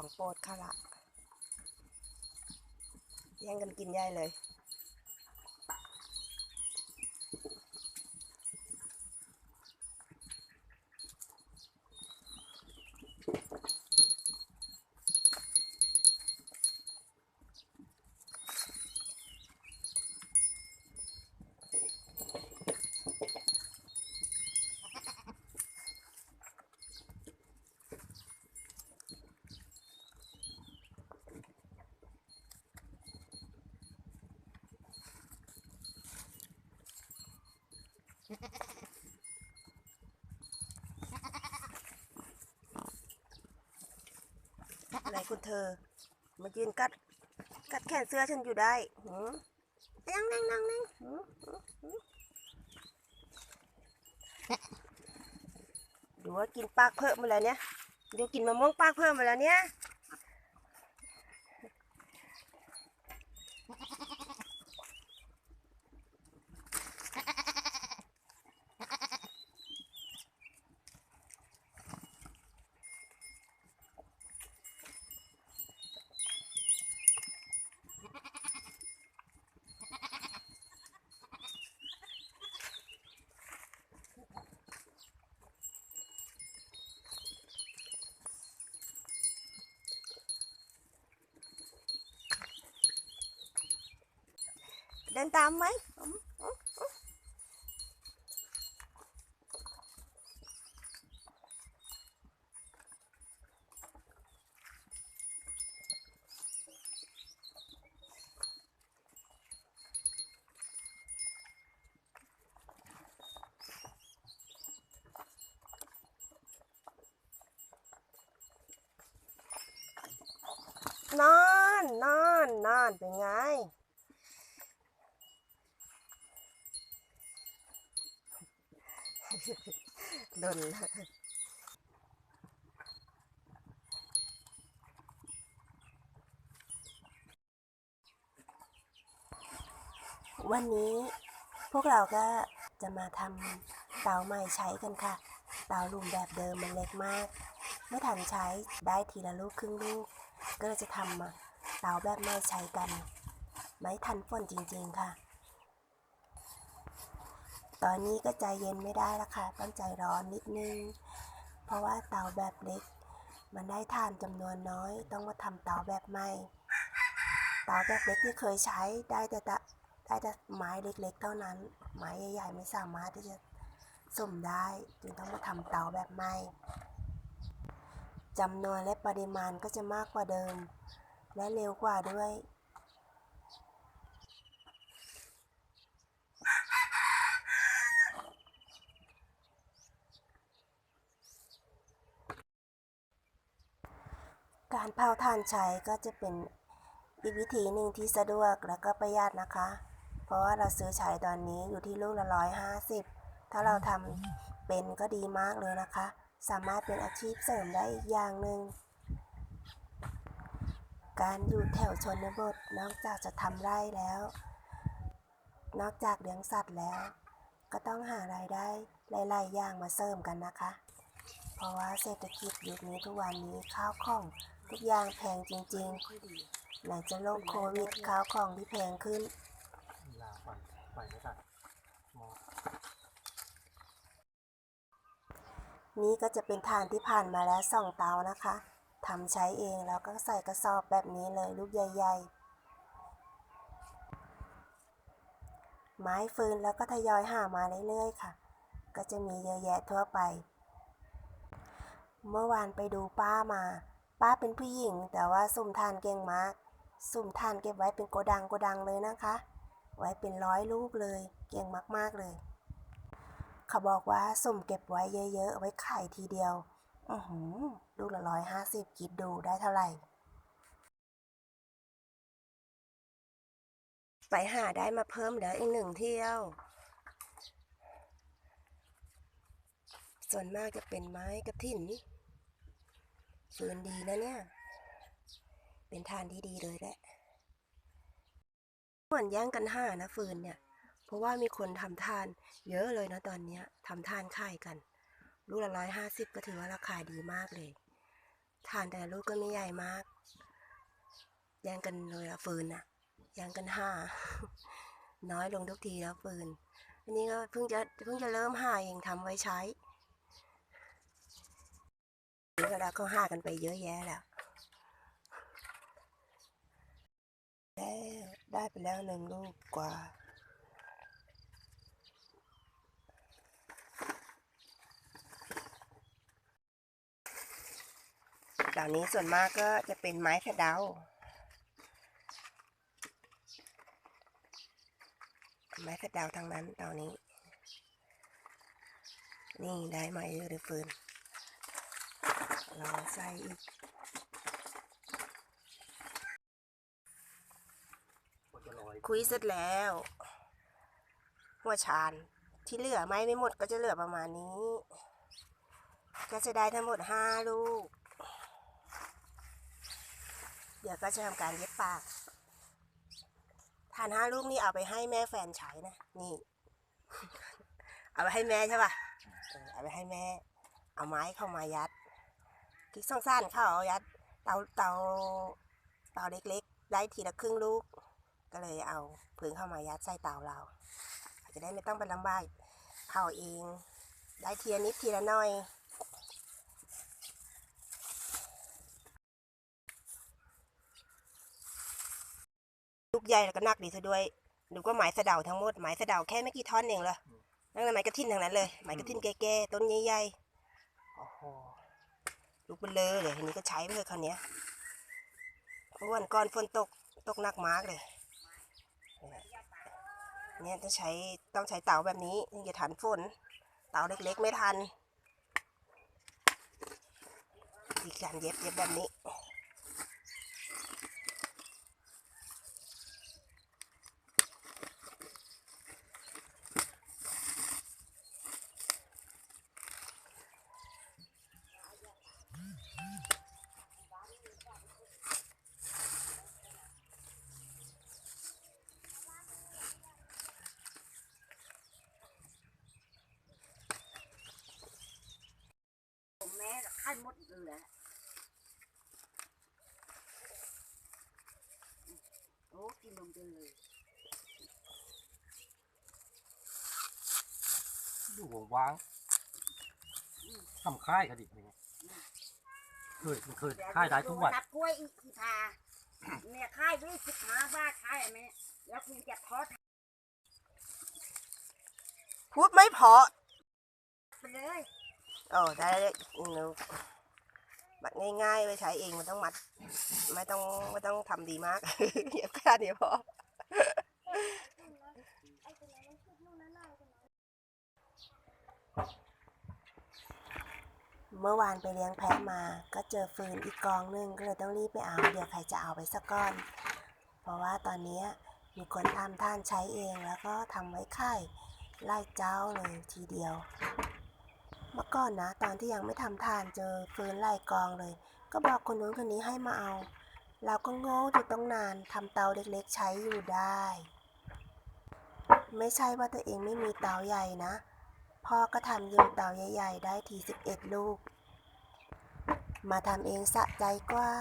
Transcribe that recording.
ของโปรดเขาละแย่งกันกินใหญ่เลย อะไรคุณเธอ มายืนกัด กัดแขนเสื้อฉันอยู่ได้หืมนั่งนั่งนั่งนั่งหือหือหือดูว่ากินปากเพิ่มมาแล้วเนี่ย ดูกินมะม่วงปากเพิ่มมาแล้วเนี่ย เดินตามไหมอืมอืมอืมนอนนอนนอนเป็นไง โดนวันนี้พวกเราก็จะมาทำเตาใหม่ใช้กันค่ะ เตาลุมแบบเดิมมันเล็กมาก ไม่ทันใช้ได้ทีละลูกครึ่งลูก ก็จะทำเตาแบบไม่ใช้กัน ไม่ทันฝนจริงๆค่ะ ตอนนี้ก็ใจเย็นไม่ได้ละค่ะ ต้องใจร้อนนิดนึง เพราะว่าเตาแบบเล็ก มันได้ทานจำนวนน้อย ต้องมาทำเตาแบบใหม่ เตาแบบเล็กที่เคยใช้ได้แต่ตะได้แต่ไม้เล็กๆ เท่านั้น ไม้ใหญ่ๆไม่สามารถที่จะสุ่มได้ จึงต้องมาทำเตาแบบใหม่จำนวนและปริมาณก็จะมากกว่าเดิม และเร็วกว่าด้วย การเผาถ่านใช้ก็จะเป็นอีกวิธีหนึ่งที่สะดวกและก็ประหยัดนะคะ เพราะว่าเราซื้อใช้ตอนนี้อยู่ที่ลูกละร้อยห้าสิบถ้าเราทำเป็นก็ดีมากเลยนะคะ สามารถเป็นอาชีพเสริมได้อีกอย่างหนึ่งการอยู่แถวชนบทนอกจากจะทำไร่แล้ว นอกจากเลี้ยงสัตว์แล้ว ก็ต้องหารายได้หลายๆอย่างมาเสริมกันนะคะ เพราะว่าเศรษฐกิจยุคนี้ทุกวันนี้ข้าวของ ทุกอย่างแพงจริงๆไหนจะโรคโควิดข้าวของที่แพงขึ้น ลาปล่อยปไม่ตัดมองนี่ก็จะเป็นฐานที่ผ่านมาแล้วสองเตานะคะทำใช้เองแล้วก็ใส่กระสอบแบบนี้เลยลูกใหญ่ ๆ ไม้ฟืนแล้วก็ทยอยหามาเรื่อยๆค่ะ ก็จะมีเยอะแยะทั่วไป เมื่อวานไปดูป้ามา ป้าเป็นผู้หญิง แต่ว่าสุ่มทานเก่งมากสุ่มทานเก็บไว้เป็นโกดังโกดังเลยนะคะ ไว้เป็นร้อยลูกเลยเก่งมากๆเลย เขาบอกว่าสุ่มเก็บไว้เยอะๆไว้ขายทีเดียวอือหือลูกละร้อยห้าสิบคิดดูได้เท่าไหร่ ไปหาได้มาเพิ่มเหลืออีกหนึ่งเที่ยว ส่วนมากจะเป็นไม้กระถิ่น ฟืนดีนะเนี่ย เป็นทานที่ดีเลยแหละเหมือนแย่งกันหานะฟืนเนี่ย เพราะว่ามีคนทำทาน เยอะเลยนะตอนเนี้ยทำทานขายกัน ลูกละร้อยห้าสิบก็ถือว่าราคาดีมากเลยฐานแต่ลูกก็ไม่ใหญ่มาก แย่งกันเลยอะฟืนอะแย่งกันห้าน้อยลงทุกทีแล้วฟืนอันนี้ก็เพิ่งจะเพิ่งจะเริ่มหาเองทำไว้ใช้ นี่ก็แล้วก็ห้ากันไปเยอะแยะแล้วแล้ได้ไปแล้วหนึ่งลูกกว่าเหล่านี้ส่วนมากก็จะเป็นไม้สะเดาไม้สะเดาทั้งนั้นเหล่านี้ นี่ได้มาเยอะเลยฟืน เราใส่อีกคุยเสร็จแล้ว หัวชานที่เหลือไม้ไม่หมดก็จะเหลือประมาณนี้ ก็จะได้ทั้งหมดห้าลูก เดี๋ยวก็จะทำการเย็บปากฐานห้าลูกนี่เอาไปให้แม่แฟนใช้นะ นี่ เอาไปให้แม่ใช่ป่ะเอาไปให้แม่ เอาไม้เข้ามายัด กิ๊กสั้นๆเข้าเอายัดเตาเตาเตาเล็กๆ ได้ทีละครึ่งลูก ก็เลยเอาพึ่งเข้ามายัดใส่เตาเราจะได้ไม่ต้องไปลำบากเผาเอง ได้ทีละนิดทีละน้อยลูกใหญ่แล้วก็นักดีซะด้วยดูก็ไม้สะเดาทั้งหมดไม้สะเดาแค่ไม่กี่ท่อนเองเลยนั่นเป็นไม้กระถินทั้งนั้นเลยไม้กระถินแก่ๆต้นใหญ่ๆ ลูกเบลเลอเลยทีนี้ก็ใช้ไปเลยคราวนี้ยวันก่อนฝนตกตกหนักมากเลยเนี่ยต้องใช้ต้องใช้เตาแบบนี้ถึงจะทันฝน เตาเล็กๆไม่ทันอีกการเย็บเย็บแบบนี้ แม่ไข่มดเลยแหละโอ้กินนมจังเลยอยู่ว่างๆทำค่ายกระดิกนี่เคยมันเคยค่ายได้ทุกวันนับกล้วยอีกอีพาเนี่ยค่ายด้วยสิบห้าบาทค่ายอันนี้แล้วคุณจะทอดพูดไม่เพอไปเลย โอ้ได้เลยหนูมัดง่ายๆไปใช้เองมันต้องมัด ไม่ต้องไม่ต้องทำดีมากเย็บแค่นี้พอเมื่อวานไปเลี้ยงแพะมา ก็เจอฟืนอีกกองหนึงก็เลยต้องรีบไปเอา เดี๋ยวใครจะเอาไปสักก้อน เพราะว่าตอนนี้มีคนทำท่านใช้เองแล้วก็ทำไว้ค่ไล่เจ้าเลยทีเดียว มื่อก่อนนะ ตอนที่ยังไม่ทำทานเจอฟืนไล่กองเลย ก็บอกคนนู้นคนนี้ให้มาเอา เราก็โง่อยู่ต้องนานทำเตาเล็กๆใช้อยู่ได้ ไม่ใช่ว่าตัวเองไม่มีเตาใหญ่นะ พ่อก็ทำอยู่เตาใหญ่ ๆ ได้ทีสิบเอ็ดลูก มาทำเองสะใจกว่า